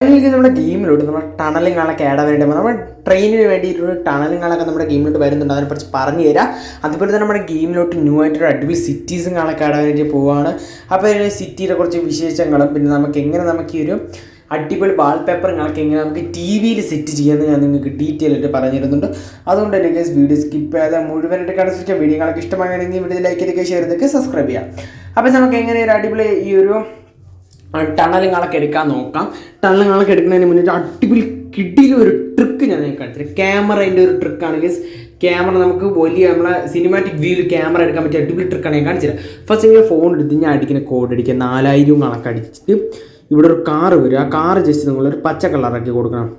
അതിലേക്ക് നമ്മുടെ ഗെയിമിലോട്ട് നമ്മുടെ ടണലിങ്ങളൊക്കെ ആഡ് വേണ്ടി നമ്മുടെ ട്രെയിനിന് വേണ്ടിയിട്ടുള്ള ടണലിങ്ങളൊക്കെ നമ്മുടെ ഗെയിമിലോട്ട് വരുന്നുണ്ട്. അതിനെക്കുറിച്ച് പറഞ്ഞു തരാം. അതുപോലെ തന്നെ നമ്മുടെ ഗെയിമിലോട്ട് ന്യൂ ആയിട്ടൊരു അടിപൊളി സിറ്റീസും കാണൊക്കെ ആഡ് വേണ്ടി പോവുകയാണ് അപ്പോൾ സിറ്റിയുടെ കുറച്ച് വിശേഷങ്ങളും പിന്നെ നമുക്ക് എങ്ങനെ നമുക്ക് ഈ ഒരു അടിപൊളി വാൾപേപ്പറുകളൊക്കെ എങ്ങനെ നമുക്ക് ടി വിയിൽ സെറ്റ് ചെയ്യാമെന്ന് ഞാൻ നിങ്ങൾക്ക് ഡീറ്റെയിൽ ആയിട്ട് പറഞ്ഞിരുന്നുണ്ട് അതുകൊണ്ട് തന്നെ ഗൈസ് വീഡിയോ സ്കിപ്പ് ചെയ്യാതെ മുഴുവനായിട്ട് കാണാൻ വീഡിയോകളൊക്കെ ഇഷ്ടമായി വീഡിയോ ലൈക്ക് ചെയ്തൊക്കെ ഷെയർ ചെയ്തൊക്കെ സബ്സ്ക്രൈബ് ചെയ്യാം അപ്പോൾ നമുക്ക് എങ്ങനെ ഒരു അടിപൊളി ഈ ഒരു ടണലുകളൊക്കെ എടുക്കാൻ നോക്കാം. ടണലുകളൊക്കെ എടുക്കുന്നതിന് മുന്നേ അടിപൊളി കിടിയിൽ ഒരു ട്രിക്ക് ഞാൻ നിങ്ങൾക്ക് കാണിച്ചു ക്യാമറേന്റെ ഒരു ട്രിക്കാണ് ഗസ് ക്യാമറ നമുക്ക് വലിയ നമ്മളെ സിനിമാറ്റിക് വ്യൂവിൽ ക്യാമറ എടുക്കാൻ പറ്റിയ അടിപൊളി ട്രിക്കാണ് ഞാൻ കാണിച്ചത് ഫസ്റ്റ് നിങ്ങൾ ഫോൺ എടുത്ത് ഞാൻ അടിക്കുന്ന കോഡ് അടിക്കുക. നാലായിരം കണക്ക് അടിച്ചിട്ട് ഇവിടെ ഒരു കാറ് വരും ആ കാറ് ജസ്റ്റ് നിങ്ങളൊരു പച്ച കളറാക്കി കൊടുക്കണം.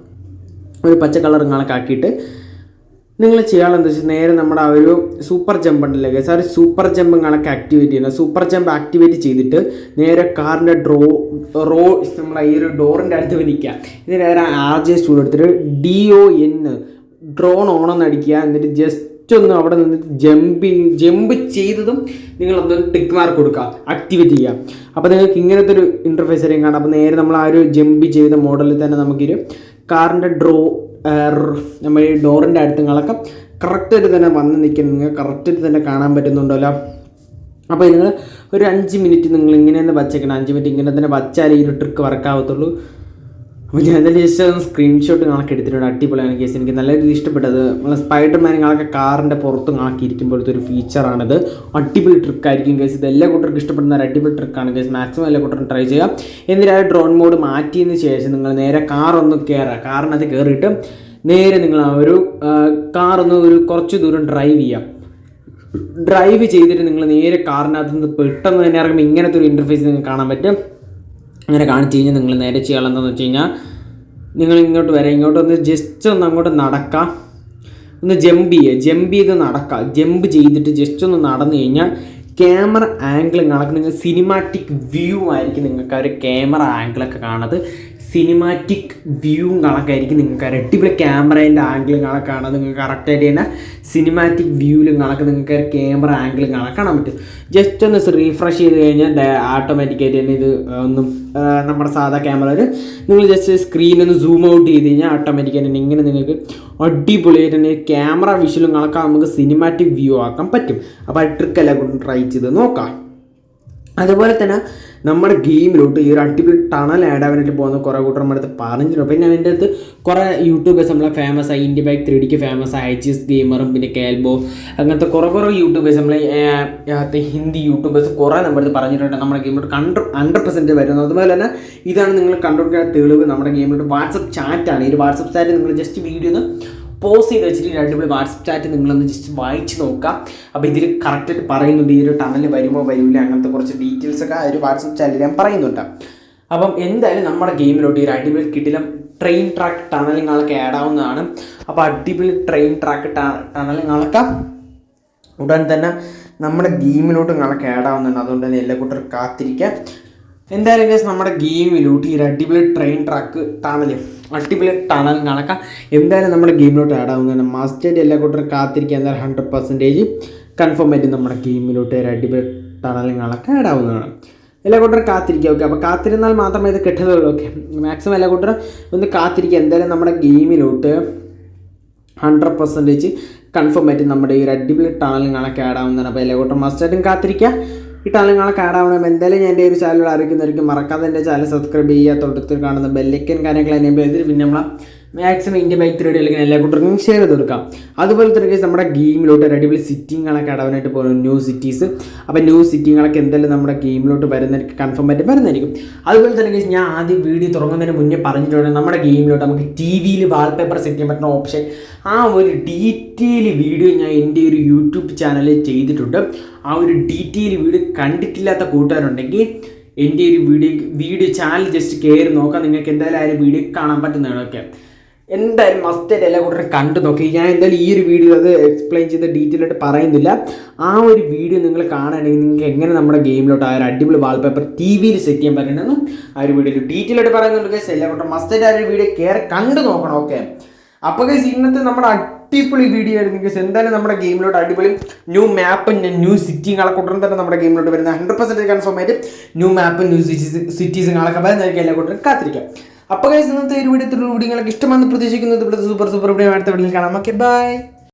ഒരു പച്ച കളർ കണക്കാക്കിയിട്ട് നിങ്ങൾ ചെയ്യാനുള്ള എന്താ വെച്ചാൽ നേരെ നമ്മുടെ ആ ഒരു സൂപ്പർ ജമ്പ് ഉണ്ടല്ലേ ഗൈസ് ആ ഒരു സൂപ്പർ ജമ്പ് കണക്ക് ആക്ടിവേറ്റ് ചെയ്യുന്നത് സൂപ്പർ ജമ്പ് ആക്ടിവേറ്റ് ചെയ്തിട്ട് നേരെ കാറിന്റെ ഡ്രോ റോ നമ്മളെ ഈ ഒരു ഡോറിന്റെ അടുത്ത് നിൽക്കുക ഇത് നേരെ ആർ ജെ സ്റ്റൂൾ എടുത്തിട്ട് ഡി ഒ എൻ ഡ്രോൺ ഓണെന്ന് അടിക്കുക. എന്നിട്ട് ജസ്റ്റ് ഒന്ന് അവിടെ നിന്ന് ജമ്പ് ജമ്പ് ചെയ്തതും നിങ്ങൾ ഒന്ന് ടിക്ക് മാർക്ക് കൊടുക്കുക. ആക്ടിവേറ്റ് ചെയ്യുക. അപ്പോൾ നിങ്ങൾക്ക് ഇങ്ങനത്തെ ഒരു ഇന്റർഫേസ് ആയിരിക്കും കാണാം. അപ്പോൾ നേരെ നമ്മൾ ആ ഒരു ജമ്പ് ചെയ്ത മോഡലിൽ തന്നെ നമുക്കൊരു കാറിന്റെ ഡ്രോ നമ്മൾ ഈ ഡോറിന്റെ അടുത്തുങ്ങളൊക്കെ കറക്റ്റായിട്ട് തന്നെ വന്ന് നിൽക്കുന്നത് നിങ്ങൾക്ക് കറക്റ്റായിട്ട് തന്നെ കാണാൻ പറ്റുന്നുണ്ടല്ലോ അപ്പോൾ നിങ്ങൾ ഒരു അഞ്ച് മിനിറ്റ് നിങ്ങൾ ഇങ്ങനെ തന്നെ വച്ചേക്കണം. അഞ്ച് മിനിറ്റ് ഇങ്ങനെ തന്നെ വച്ചാലേ ഈ ഒരു ട്രിക്ക് വർക്കാവത്തുള്ളൂ അപ്പോൾ എന്താ ജസ്റ്റ് ഒന്ന് സ്ക്രീൻഷോട്ട് കണക്ക് എടുത്തിട്ടുണ്ട്. അടിപൊളിയാണ് കേസ് എനിക്ക് നല്ല രീതിയിൽ ഇഷ്ടപ്പെട്ടത്. നമ്മൾ സ്പൈഡർമാൻ കണക്കെ കാറിന്റെ പുറത്ത് കണക്കി ഇരിക്കുമ്പോഴത്തെ ഒരു ഫീച്ചറാണിത് അടിപൊളി ട്രിക്കായിരിക്കും കേസ് ഇത് എല്ലാ കൂട്ടർക്കും ഇഷ്ടപ്പെടുന്ന ഒരു അടിപൊളി ട്രിക്കാണ് കേസ് മാക്സിമം എല്ലാ കൂട്ടരും ട്രൈ ചെയ്യാം എന്നിട്ട് ഡ്രോൺ മോഡ് മാറ്റിയതിന് ശേഷം നിങ്ങൾ നേരെ കാർ ഒന്ന് കയറുക കാറിനകത്ത് കയറിയിട്ട് നേരെ നിങ്ങൾ ആ ഒരു കാറൊന്ന് ഒരു കുറച്ച് ദൂരം ഡ്രൈവ് ചെയ്യാം. ഡ്രൈവ് ചെയ്തിട്ട് നിങ്ങൾ നേരെ കാറിനകത്ത് നിന്ന് പെട്ടെന്ന് തന്നെ ഇറങ്ങുമ്പോൾ ഇങ്ങനത്തെ ഒരു ഇന്റർഫേസ് നിങ്ങൾക്ക് കാണാൻ പറ്റും. അങ്ങനെ കാണിച്ചു കഴിഞ്ഞാൽ നിങ്ങൾ നേരെ ചെയ്യാനുള്ള എന്താണെന്ന് വെച്ച് കഴിഞ്ഞാൽ നിങ്ങൾ ഇങ്ങോട്ട് വരാം ഇങ്ങോട്ട് ഒന്ന് ജസ്റ്റ് ഒന്ന് അങ്ങോട്ട് നടക്കാം. ഒന്ന് ജമ്പ് ചെയ്യുക. ജമ്പ് ചെയ്ത് നടക്കുക ജമ്പ് ചെയ്തിട്ട് ജസ്റ്റ് ഒന്ന് നടന്നു കഴിഞ്ഞാൽ ക്യാമറ ആംഗിൾ കണക്ക് നിങ്ങൾ സിനിമാറ്റിക് വ്യൂ ആയിരിക്കും നിങ്ങൾക്ക് ആ ഒരു ക്യാമറ ആംഗിളൊക്കെ കാണുന്നത്. സിനിമാറ്റിക് വ്യൂ കണക്കായിരിക്കും നിങ്ങൾക്ക് അടിപൊളി ക്യാമറേന്റെ ആംഗിൾ കണക്കാണ് നിങ്ങൾക്ക് കറക്റ്റായിട്ട് തന്നെ സിനിമാറ്റിക് വ്യൂവിലും കണക്ക് നിങ്ങൾക്ക് ക്യാമറ ആംഗിൾ കണക്ക് പറ്റും. ജസ്റ്റ് ഒന്ന് റീഫ്രഷ് ചെയ്ത് കഴിഞ്ഞാൽ ആട്ടോമാറ്റിക്കായിട്ട് തന്നെ ഇത് ഒന്നും നമ്മുടെ സാധാ ക്യാമറയിൽ നിങ്ങൾ ജസ്റ്റ് സ്ക്രീൻ ഒന്ന് സൂം ഔട്ട് ചെയ്ത് കഴിഞ്ഞാൽ ഓട്ടോമാറ്റിക്കായിട്ട് തന്നെ ഇങ്ങനെ നിങ്ങൾക്ക് അടിപൊളിയായിട്ട് തന്നെ ക്യാമറ വിഷ്വലും കണക്കാൻ നമുക്ക് സിനിമാറ്റിക് വ്യൂ ആക്കാൻ പറ്റും. അപ്പോൾ ആ ട്രിക്കെല്ലാം കൂടി ട്രൈ ചെയ്ത് നോക്കാം. അതുപോലെ തന്നെ നമ്മുടെ ഗെയിമിലോട്ട് ഈ ഒരു അടിപൊളി ടണൽ ആഡ് ആവാനായിട്ട് പോകുന്ന കുറേ കൂട്ടർ നമ്മുടെ അടുത്ത് പറഞ്ഞിട്ടുണ്ട്. പിന്നെ അതിന്റെ അടുത്ത് കുറേ യൂട്യൂബേഴ്സ് നമ്മളെ ഫേമസ് ആയി. India bike three D famous ആയി. ജിസ് ഗെയിമറും പിന്നെ കേൽബോ അങ്ങനത്തെ കുറേ കുറേ യൂട്യൂബേഴ്സ് നമ്മളെ ഹിന്ദി യൂട്യൂബേഴ്സ് കുറേ നമ്മുടെ അടുത്ത് പറഞ്ഞിട്ടുണ്ട്. നമ്മുടെ ഗെയിമിലോട്ട് ഹൺഡ്രഡ് ഹൺഡ്രഡ് പെർസെന്റ് വരുന്നത്. അതുപോലെ തന്നെ ഇതാണ് നിങ്ങൾ കണ്ടുകൊടുക്കുന്ന തെളിവ് നമ്മുടെ ഗെയിമിലോട്ട് വാട്സപ്പ് ചാറ്റാണ് ഈ ഒരു വാട്സപ്പ് ചാറ്റ് നിങ്ങൾ ജസ്റ്റ് വീഡിയോ പോസ് ചെയ്ത് വെച്ചിട്ട് അടിപൊളി വാട്സപ്പ് ചാറ്റ് നിങ്ങളൊന്ന് ജസ്റ്റ് വായിച്ച് നോക്കുക അപ്പോൾ ഇതിൽ കറക്റ്റായിട്ട് പറയുന്നുണ്ട് ഈ ഒരു ടണൽ വരുമോ വരില്ല അങ്ങനത്തെ കുറച്ച് ഡീറ്റെയിൽസ് ഒക്കെ ആ ഒരു വാട്സപ്പ് ചാറ്റിൽ ഞാൻ പറയുന്നുണ്ട്. അപ്പം എന്തായാലും നമ്മുടെ ഗെയിമിലോട്ട് ഈ ഒരു അടിപൊളി കിടിലം ട്രെയിൻ ട്രാക്ക് ടണലിങ്ങളൊക്കെ ആഡ് ആവുന്നതാണ്. അപ്പോൾ അടിപൊളി ട്രെയിൻ ട്രാക്ക് ടണലിങ്ങളൊക്കെ ഉടൻ തന്നെ നമ്മുടെ ഗെയിമിലോട്ട് നിങ്ങളൊക്കെ ആഡ് ആവുന്നുണ്ട്. അതുകൊണ്ട് തന്നെ എല്ലാ കൂട്ടരും കാത്തിരിക്കുക എന്തായാലും കേസ് നമ്മുടെ ഗെയിമിലോട്ട് ഈ ഒരു അടിപൊളി ട്രെയിൻ ട്രാക്ക് ടണൽ അടിപൊളി ടണൽ കണക്കാം എന്തായാലും നമ്മുടെ ഗെയിമിലോട്ട് ആഡ് ആവുന്നതാണ് മസ്റ്റായിട്ട് എല്ലാ കൂട്ടരും കാത്തിരിക്കുക. എന്തായാലും ഹൺഡ്രഡ് പെർസെന്റേജ് കൺഫേം ആയിട്ട് നമ്മുടെ ഗെയിമിലോട്ട് ഒരു അടിപൊളി ടണലുകളൊക്കെ ആഡ് ആവുന്നതാണ് എല്ലാ കൂട്ടരും കാത്തിരിക്കുക ഓക്കെ അപ്പോൾ കാത്തിരുന്നാൽ മാത്രമേ ഇത് കിട്ടുകയുള്ളൂ ഓക്കെ മാക്സിമം എല്ലാ കൂട്ടരും ഒന്ന് കാത്തിരിക്കുക. എന്തായാലും നമ്മുടെ ഗെയിമിലോട്ട് ഹൺഡ്രഡ് പെർസെന്റേജ് കൺഫേം ആയിട്ട് നമ്മുടെ ഈ ഒരു അടിപൊളി ടണലുകളൊക്കെ ആഡ് ആവുന്നതാണ് അപ്പോൾ എല്ലാ കൂട്ടരും മസ്റ്റായിട്ടും കാത്തിരിക്കുക. ഈ നിങ്ങളെ കാണാവണം എന്തായാലും ഞാൻ എന്റെ ഒരു ചാനൽ അറിയിക്കുന്നതായിരിക്കും മറക്കാതെ എന്റെ ചാനൽ സബ്സ്ക്രൈബ് ചെയ്യുക തൊട്ടത്തിൽ കാണുന്ന ബെല്ലൈക്കൻ കാര്യങ്ങൾ എനേബിൾ ചെയ്തിട്ട് പിന്നെ നമ്മളെ മാക്സിമം ഇന്ത്യ ബൈക്ക് ത്രീ അല്ലെങ്കിൽ എല്ലാ കൂട്ടർക്കും ഷെയർ ചെയ്ത് കൊടുക്കാം. അതുപോലെ തന്നെ നമ്മുടെ ഗെയിമിലോട്ട് ഒരു അടിപൊളി സിറ്റിങ്ങളൊക്കെ അടവനായിട്ട് പോകുന്നു ന്യൂ സിറ്റീസ് അപ്പോൾ ന്യൂ സിറ്റിങ്ങളൊക്കെ എന്തായാലും നമ്മുടെ ഗെയിമിലോട്ട് വരുന്നതായിരിക്കും കൺഫേം ആയിട്ട് വരുന്നതായിരിക്കും. അതുപോലെ തന്നെ ഞാൻ ആദ്യം വീഡിയോ തുടങ്ങുന്നതിന് മുന്നേ പറഞ്ഞിട്ടുണ്ട് നമ്മുടെ ഗെയിമിലോട്ട് നമുക്ക് ടി വിയിൽ വാൾപേപ്പർ സെറ്റ് ചെയ്യാൻ പറ്റുന്ന ഓപ്ഷൻ ആ ഒരു ഡീറ്റെയിൽ വീഡിയോ ഞാൻ എന്റെ ഒരു യൂട്യൂബ് ചാനലിൽ ചെയ്തിട്ടുണ്ട്. ആ ഒരു ഡീറ്റെയിൽ വീഡിയോ കണ്ടിട്ടില്ലാത്ത കൂട്ടുകാരുണ്ടെങ്കിൽ എന്റെ ഒരു വീഡിയോ വീഡിയോ ചാനൽ ജസ്റ്റ് കയറി നോക്കാം. നിങ്ങൾക്ക് എന്തായാലും ആ ഒരു വീഡിയോ കാണാൻ പറ്റുന്നതാണ്. ഓക്കെ എന്തായാലും മസ്റ്റായിട്ട് എല്ലാ കൂട്ടരും കണ്ടു നോക്കി. ഞാൻ എന്തായാലും ഈ ഒരു വീഡിയോ അത് എക്സ്പ്ലെയിൻ ചെയ്ത് ഡീറ്റെയിൽ ആയിട്ട് പറയുന്നില്ല. ആ ഒരു വീഡിയോ നിങ്ങൾ കാണുകയാണെങ്കിൽ നിങ്ങൾക്ക് എങ്ങനെ നമ്മുടെ ഗെയിമിലോട്ട് ആ ഒരു അടിപൊളി വാൾപേപ്പർ ടി വിയിൽ സെറ്റ് ചെയ്യാൻ പറ്റുന്നതെന്നും ആ ഒരു വീഡിയോ ഡീറ്റെയിൽ ആയിട്ട് പറയുന്നുണ്ട് ഗൈസ് എല്ലാ കൂട്ടരും മസ്റ്റായിട്ട് ആ ഒരു വീഡിയോ കയറി കണ്ടു നോക്കണം ഓക്കെ അപ്പോൾ ഗൈസ് ഇന്നത്തെ നമ്മുടെ അടിപൊളി വീഡിയോ ആയിരുന്നു ഗൈസ് എന്തായാലും നമ്മുടെ ഗെയിമിലോട്ട് അടിപൊളി ന്യൂ മാപ്പും ന്യൂ സിറ്റിയും ഉടൻ തന്നെ നമ്മുടെ ഗെയിമിലോട്ട് വരുന്ന ഹൺഡ്രഡ് പെർസെന്റേജ് കൺഫേം ആയിട്ട് ന്യൂ മാപ്പും ന്യൂ സിറ്റീസ് സിറ്റീസുകളൊക്കെ വരുന്നതായിരിക്കും എല്ലാ കൂട്ടരും കാത്തിരിക്കാം അപ്പോൾ കഴിഞ്ഞ ഇന്നത്തെ ഒരു വീഡിയോ വീഡിയോകളൊക്കെ ഇഷ്ടമാണെന്ന് പ്രതീക്ഷിക്കുന്നത് ഇവിടുത്തെ സൂപ്പർ സൂപ്പർ വീഡിയോ അടുത്ത വീഡിയോയിൽ കാണാം. Okay bye